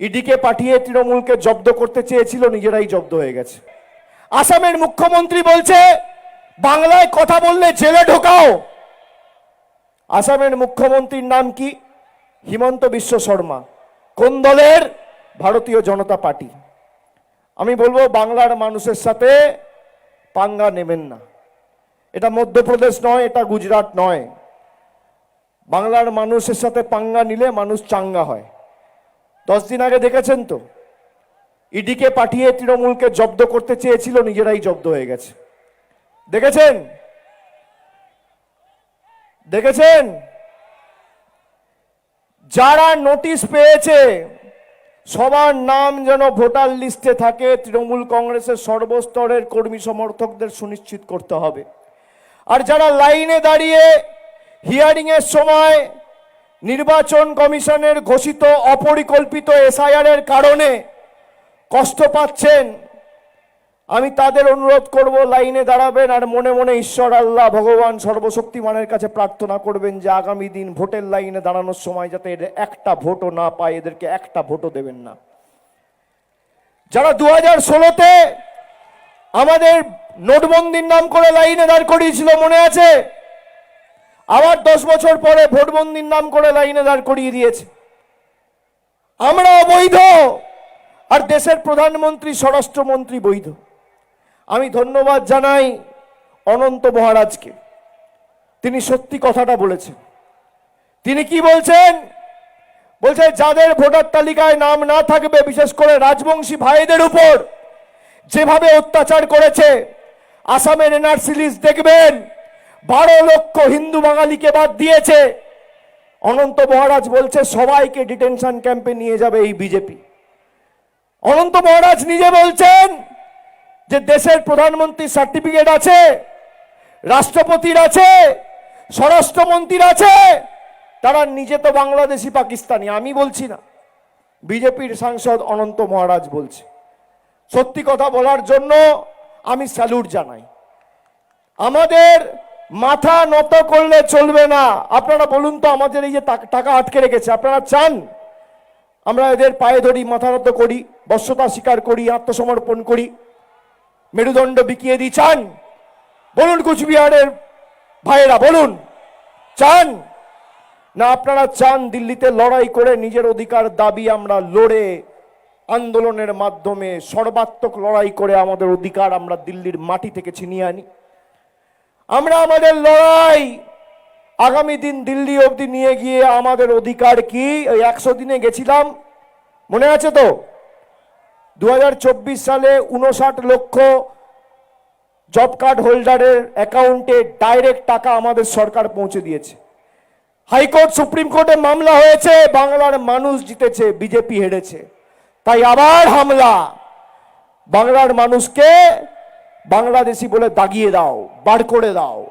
ইডিকে পাঠিয়ে তৃণমূলকে জব্দ করতে চেয়েছিল, নিজেরাই জব্দ হয়ে গেছে। আসামের মুখ্যমন্ত্রী বলছে, বাংলায় কথা বললে জেলে ঢোকাও। আসামের মুখ্যমন্ত্রীর নাম কি? হিমন্ত বিশ্ব শর্মা। কোন দলের? ভারতীয় জনতা পার্টি। আমি বলব, বাংলার মানুষের সাথে পাঙ্গা নেবেন না। এটা মধ্যপ্রদেশ নয়, এটা গুজরাট নয়। বাংলার মানুষের সাথে পাঙ্গা নিলে মানুষ চাঙ্গা হয়। দশ দিন আগে দেখেছেন তো? ইডিকে পাঠিয়ে তৃণমূলকে জব্দ করতে চেয়েছিল, নিজেরাই জব্দ হয়ে গেছে। দেখেছেন? দেখেছেন? যারা নোটিশ পেয়েছে, সবার নাম যেন ভোটার লিস্টে থাকে, তৃণমূল কংগ্রেসের সর্বস্তরের কর্মী সমর্থকদের সুনিশ্চিত করতে হবে। আর যারা লাইনে দাঁড়িয়ে হিয়ারিং এর সময় নির্বাচন কমিশনের ঘোষিত অপরিকল্পিত এসআইআর এর কারণে কষ্ট পাচ্ছেন। আমি তাদের অনুরোধ করব, লাইনে দাঁড়াবেন আর মনে মনে ঈশ্বর আল্লাহ ভগবান সর্বশক্তিমানের কাছে প্রার্থনা করবেন যে আগামী দিন ভোটের লাইনে দাঁড়ানোর সময় যাতে এদের একটা ভোটও না পায়, এদেরকে একটা ভোটও দেবেন না। যারা দু হাজার ষোলোতে আমাদের নোটবন্দির নাম করে লাইনে দাঁড় করিয়েছিল, মনে আছে? আবার দশ বছর পরে ভোটবন্দির নাম করে লাইনে দাঁড় করিয়ে দিয়েছে। আমরা অবৈধ আর দেশের প্রধানমন্ত্রী, স্বরাষ্ট্রমন্ত্রী বৈধ। আমি ধন্যবাদ জানাই অনন্ত মহারাজকে। তিনি সত্যি কথাটা বলেছেন। তিনি কি বলছেন? বলছে, যাদের ভোটার তালিকায় নাম না থাকবে, বিশেষ করে রাজবংশী ভাইদের উপর, যেভাবে অত্যাচার করেছে, আসামের এনআরসি লিস্ট দেখবেন বারো লক্ষ হিন্দু বাঙালিকে বাদ দিয়েছে। অনন্ত মহারাজ বলছে, সবাইকে ডিটেনশন ক্যাম্পে নিয়ে যাবে এই বিজেপি। অনন্ত মহারাজ নিজে বলছেন যে দেশের প্রধানমন্ত্রীর সার্টিফিকেট আছে, রাষ্ট্রপতির আছে, স্বরাষ্ট্রমন্ত্রীর আছে, তারা নিজে তো বাংলাদেশি পাকিস্তানি, আমি বলছি না। বিজেপির সাংসদ অনন্ত মহারাজ বলছে। সত্যি কথা বলার জন্য আমি স্যালুট জানাই। আমাদের মাথা নত করলে চলবে না। আপনারা বলুন তো, আমাদের এই যে টাকা আটকে রেখেছে, আপনারা চান? আমরা এদের পায়ে ধরি, মাথা নত করি বশ্যতা স্বীকার করি, আত্মসমর্পণ করি, মেরুদণ্ড বিকিয়ে দিই, চান? বলুন কুচবিহারের ভাইয়েরা, বলুন, চান? না, আপনারা চান দিল্লিতে লড়াই করে নিজের অধিকার দাবি আমরা লড়ে আন্দোলনের মাধ্যমে সর্বাত্মক লড়াই করে আমাদের অধিকার আমরা দিল্লির মাটি থেকে ছিনিয়ে আনি। আমরা আমাদের লড়াই। আগামী দিন দিল্লি অবধি নিয়ে গিয়ে আমাদের অধিকার কি? ওই একশো দিনে গেছিলাম। মনে আছে তো? দু হাজার চব্বিশ সালে উনষাট লক্ষ জব কার্ড হোল্ডারের অ্যাকাউন্টে ডাইরেক্ট টাকা আমাদের সরকার পৌঁছে দিয়েছে। হাইকোর্ট, সুপ্রিম কোর্টে মামলা হয়েছে, বাংলার মানুষ জিতেছে, বিজেপি হেরেছে। তাই আবার হামলা। বাংলার মানুষকে বাংলাদেশি বলে দাগিয়ে দাও, বার করে দাও।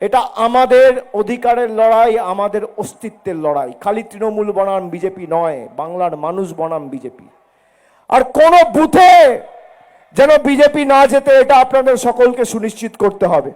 এটা আমাদের অধিকারের লড়াই, আমাদের অস্তিত্বের লড়াই। খালি তৃণমূল বনাম বিজেপি নয়, বাংলার মানুষ বনাম বিজেপি। আর কোন বুথে যেন বিজেপি না যেতে, এটা আপনাদের সকলকে সুনিশ্চিত করতে হবে।